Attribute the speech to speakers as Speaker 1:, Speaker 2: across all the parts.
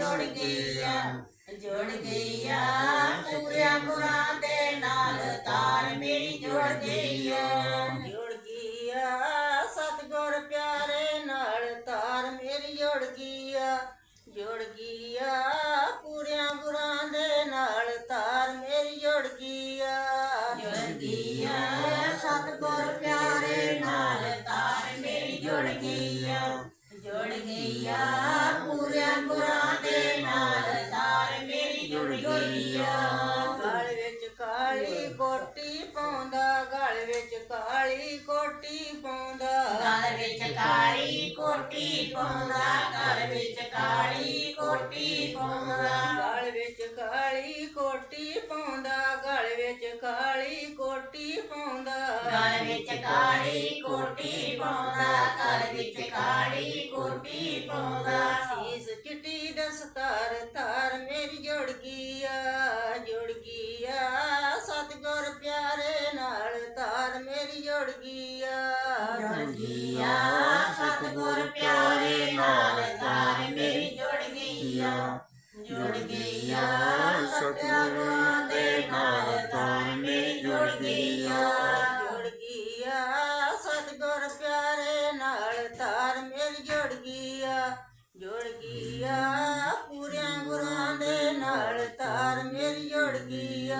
Speaker 1: ਜੁੜ ਗਈਆ ਜੁੜ ਗਈਆ ਸੂਰਿਆ ਗੁਰਾਂ ਦੇ ਨਾਲ ਤਾਰ ਮੇਰੀ ਜੁੜ ਗਈਆ
Speaker 2: ਜੁੜ ਗਈਆ ਸਤਗੁਰ ਪਿਆਰੇ ਨਾਲ ਤਾਰ ਮੇਰੀ ਜੁੜ ਗਈਆ ਜੁੜ ਗਈਆ ਪੂਰਿਆਂ ਗੁਰਾਂ ਦੇ ਨਾਲ ਤਾਰ ਮੇਰੀ ਜੁੜ ਗਈਆ
Speaker 1: ਜੁੜ ਗਈਆ ਸਤਗੁਰ ਪਿਆਰੇ ਨਾਲ ਤਾਰ ਮੇਰੀ ਜੁੜ ਗਈਆ ਜੁੜ
Speaker 2: ਗਈਆ ਕਾਲੀ ਕੋਟੀ ਪਾਉਂਦਾ ਗਲ ਵਿੱਚ ਕਾਲੀ ਕੋਟੀ ਪਾਉਂਦਾ।
Speaker 1: ਗਲ ਵਿੱਚ ਕਾਲੀ ਕੋਟੀ ਪਾਉਂਦਾ ਗਲ ਵਿੱਚ ਕਾਲੀ ਕੋਟੀ ਪਾਉਂਦਾ।
Speaker 2: ਗਲ ਵਿੱਚ ਕਾਲੀ ਕੋਟੀ ਪਾਉਂਦਾ ਗਲ ਵਿੱਚ ਕਾਲੀ ਕੋਟੀ ਪਾਉਂਦਾ।
Speaker 1: ਗਲ ਵਿੱਚ ਕਾਲੀ ਕੋਟੀ ਪਾਉਂਦਾ ਗਲ ਵਿੱਚ ਕਾਲੀ ਕੋਟੀ ਪਾਉਂਦਾ।
Speaker 2: ਸੀਸ ਚਿੱਟੀ ਦਸਤਾਰ ਤਾਰ ਗਈ ਆ ਸਤਿਗੁਰ ਪਿਆਰੇ ਨਾਲ ਤਾਰ ਮੇਰੀ ਜੁੜ ਗਈ
Speaker 1: ਜੁੜ ਗਈ ਆ ਦੇ ਨਾਲ ਤਾਰ ਮੇਰੀ ਜੁੜ ਗਈ
Speaker 2: ਜੁੜ ਗਈ ਆ ਸਤਿਗੁਰ ਪਿਆਰੇ ਨਾਲ ਤਾਰ ਮੇਰੀ ਜੁੜ ਗਈ ਜੁੜ ਗਈ ਆ ਗੁਰਾਂ ਦੇ ਨਾਲ ਤਾਰ ਮੇਰੀ ਜੁੜ ਗਈ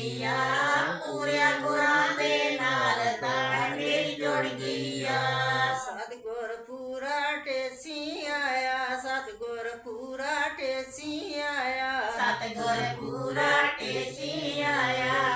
Speaker 1: ਜੁੜ ਗਈ ਗੁਰਾਂ ਦੇ ਨਾਲ ਤਾਰ ਮੇਰੀ ਜੁੜ ਗਈ ਆ
Speaker 2: ਸਤਿਗੁਰ ਪੂਰਾ ਟੇਸੀ ਆਇਆ, ਸਤਿਗੁਰ ਪੂਰਾ ਟੇਸੀ ਆਇਆ।
Speaker 1: ਸਤਿਗੁਰ ਪੂਰਾ ਟੇਸੀ ਆਇਆ।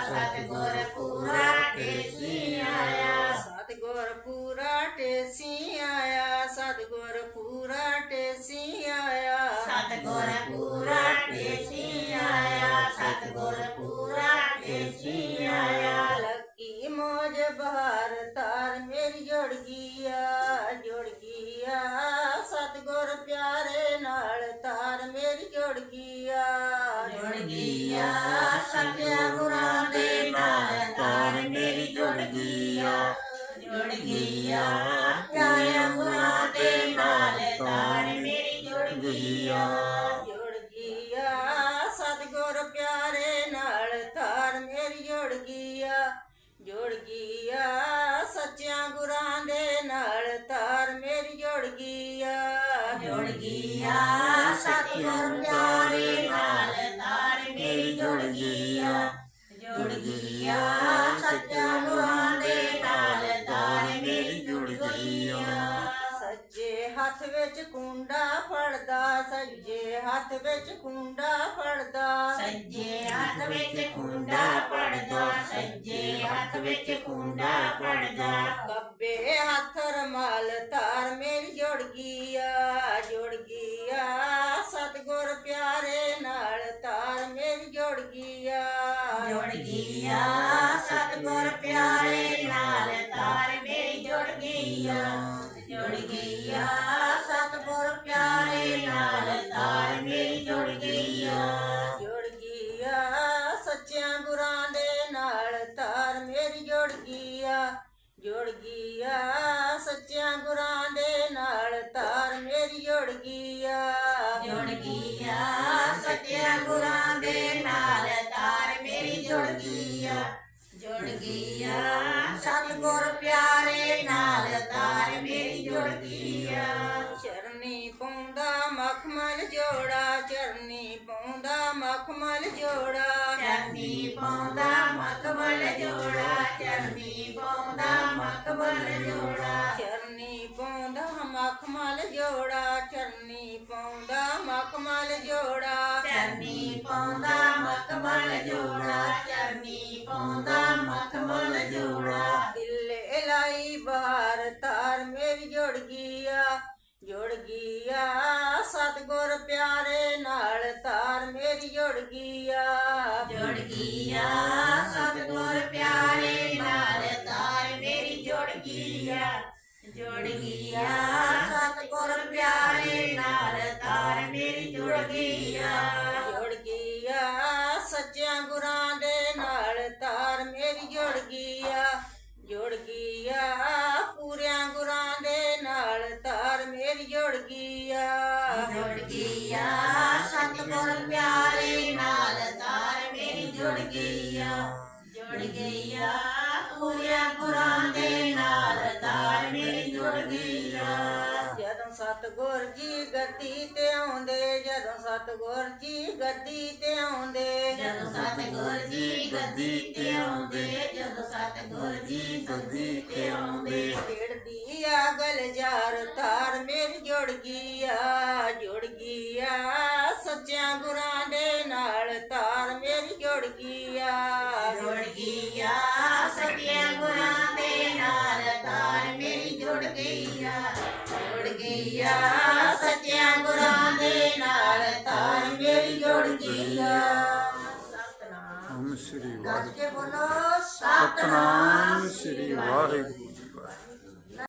Speaker 2: ਪਿਆਰੇ ਨਾਲ ਤਾਰ ਮੇਰੀ ਜੁੜ ਗਈ ਆ
Speaker 1: ਜੁੜ ਗਈ ਆ ਸੱਚੇ ਗੁਰਾਂ ਦੇ ਨਾਲ ਤਾਰ ਮੇਰੀ ਜੁੜ ਗਈ ਆ ਜੁੜ ਗਈ ਆ ਪਿਆਰੇ ਗੁਰਾਂ ਦੇ ਨਾਲ ਤਾਰ ਮੇਰੀ ਜੁੜ ਗਈ ਆ
Speaker 2: ਜੁੜ ਗਈ ਆ ਸਤਿਗੁਰ ਪਿਆਰੇ ਨਾਲ ਤਾਰ ਮੇਰੀ ਜੁੜ ਗਈ ਆ ਜੁੜ ਗਈ ਗਈ ਆ
Speaker 1: ਸਤਿਗੁਰ ਪਿਆਰੇ ਨਾਲ ਤਾਰ ਮੇਰੀ ਜੁੜ ਗਈ ਆ ਜੁੜ ਗਈ ਆ ਸੱਚਾ ਗੁਰਾਂ ਦੇ ਨਾਲ ਤਾਰ ਮੇਰੀ ਜੁੜ ਗਈ ਆ
Speaker 2: ਸੱਜੇ ਹੱਥ ਵਿੱਚ ਕੁੰਡਾ ਫੜਦਾ ਸੱਜੇ ਹੱਥ ਵਿੱਚ ਕੁੰਡਾ ਫੜਦਾ।
Speaker 1: ਸੱਜੇ ਹੱਥ ਵਿੱਚ ਖੁੰਡਾ ਪੜਦਾ ਸੱਜੇ ਹੱਥ ਵਿੱਚ ਖੁੰਡਾ ਪੜਦਾ
Speaker 2: ਖੱਬੇ ਹੱਥ ਰਮਾਲ ਤਾਰ ਮੇਰੀ ਜੁੜ ਗਈ। ਗਈ ਆ ਪਿਆਰੇ ਨਾਲ ਤਾਰ ਮੇਰੀ ਜੁੜ ਗਈ
Speaker 1: ਜੁੜ ਗਈ ਆ, ਸਤਿਗੁਰ ਪਿਆਰੇ ਨਾਲ ਤਾਰ ਮੇਰੀ ਜੁੜ ਗਈ ਜੁੜ ਗਈ
Speaker 2: ਸੱਚਿਆਂ ਗੁਰਾਂ ਦੇ ਨਾਲ ਤਾਰ ਮੇਰੀ ਜੁੜ ਗਈ ਆ। ਜੁੜ ਗਈ ਸੱਚਿਆਂ ਗੁਰਾਂ ਦੇ ਨਾਲ ਤਾਰ ਮੇਰੀ ਜੁੜ ਗਈ ਮਖਮਲ ਜੋੜਾ ਚਰਨੀ ਪਾਉਂਦਾ ਮਖਮਲ ਜੋੜਾ।
Speaker 1: ਚਰਨੀ ਪਾਉਂਦਾ ਮਕਬਲ ਜੋੜਾ ਚਰਨੀ ਪਾਉਂਦਾ ਮਕਬਲ ਜੋੜਾ।
Speaker 2: ਚਰਨੀ ਪਾਉਂਦਾ ਮਖਮਲ ਜੋੜਾ ਚਰਨੀ ਪਾਉਂਦਾ ਮਖਮਲ ਜੋੜਾ।
Speaker 1: ਚਰਨੀ ਪਾਉਂਦਾ ਮਕਬਲ ਜੋੜਾ ਚਰਨੀ ਪਾਉਂਦਾ ਮਕਬਲ ਜੋੜਾ।
Speaker 2: ਦਿੱਲੇ ਲਾਈ ਬਾਹਰ ਤਾਰ ਮੇਰੀ ਜੁੜ ਗਈ ਆ ਜੁੜ ਗਈ ਆ ਸਤਿਗੁਰ ਪਿਆਰੇ ਨਾਲ ਤਾਰ ਮੇਰੀ ਜੁੜ ਗਈ ਆ
Speaker 1: ਜੁੜ ਗਈ ਆ ਸਤਿਗੁਰ ਪਿਆਰੇ ਨਾਲ ਤਾਰ ਮੇਰੀ ਜੁੜ ਗਈ ਆ ਜੁੜ ਗਈ ਆ ਸਤਿਗੁਰ ਪਿਆਰੇ ਨਾਲ ਤਾਰ ਮੇਰੀ ਜੁੜ ਗਈ ਆ
Speaker 2: ਜੁੜ ਗਈ ਆ ਸੱਚਿਆਂ ਗੁਰਾਂ ਦੇ ਨਾਲ ਤਾਰ ਮੇਰੀ ਜੁੜ ਗਈ ਆ ਜੁੜ ਗਈ ਆ ਪੂਰਿਆਂ ਗੁਰਾਂ ਦੇ ਨਾਲ ਤਾਰ ਮੇਰੀ ਮੇਰੀ ਜੁੜ ਗਈ ਆ
Speaker 1: ਜੁੜ ਗਈ ਆ ਸਤਿਗੁਰ ਪਿਆਰੇ ਨਾਲ ਤਾਰ ਮੇਰੀ ਜੁੜ ਗਈਆ ਜੁੜ ਗਈ ਆ ਪੂਰਿਆ ਗੁਰਾਂ ਦੇ ਨਾਲ
Speaker 2: ਸਤਗੁਰ ਜੀ ਗੱਦੀ ਤੇ ਆਉਂਦੇ ਜਦੋਂ ਸਤਗੁਰ ਜੀ ਗੱਦੀ ਤੇ ਆਉਂਦੇ।
Speaker 1: ਜਦੋਂ ਸਤਿਗੁਰ ਜੀ ਗੱਦੀ ਤੇ ਆਉਂਦੇ ਜਦੋਂ ਸਤਿਗੁਰ ਜੀ ਗੱਦੀ ਤੇ ਆਉਂਦੇ।
Speaker 2: ਖੇਡਦੀ ਆ ਗਲਜਾਰ ਤਾਰ ਮੇਰੀ ਜੁੜ ਗਈ ਆ ਜੁੜ ਗਈ ਆ। ਸੱਚਿਆਂ ਗੁਰਾਂ ਦੇ ਨਾਲ ਤਾਰ ਮੇਰੀ ਜੁੜ ਗਈ ਆ।
Speaker 1: ਗਈ ਆ ਸਤਿਆ ਗੁਰਾਂ ਦੇ ਨਾਲ ਤਾਰ ਮੇਰੀ ਜੁੜ ਗਈ ਆ। ਸਤਨਾਮ
Speaker 3: ਓਮ ਸ੍ਰੀ ਵਾਹਿਗੁਰੂ ਸਤਨਾਮ ਸ੍ਰੀ ਵਾਹਿਗੁਰੂ।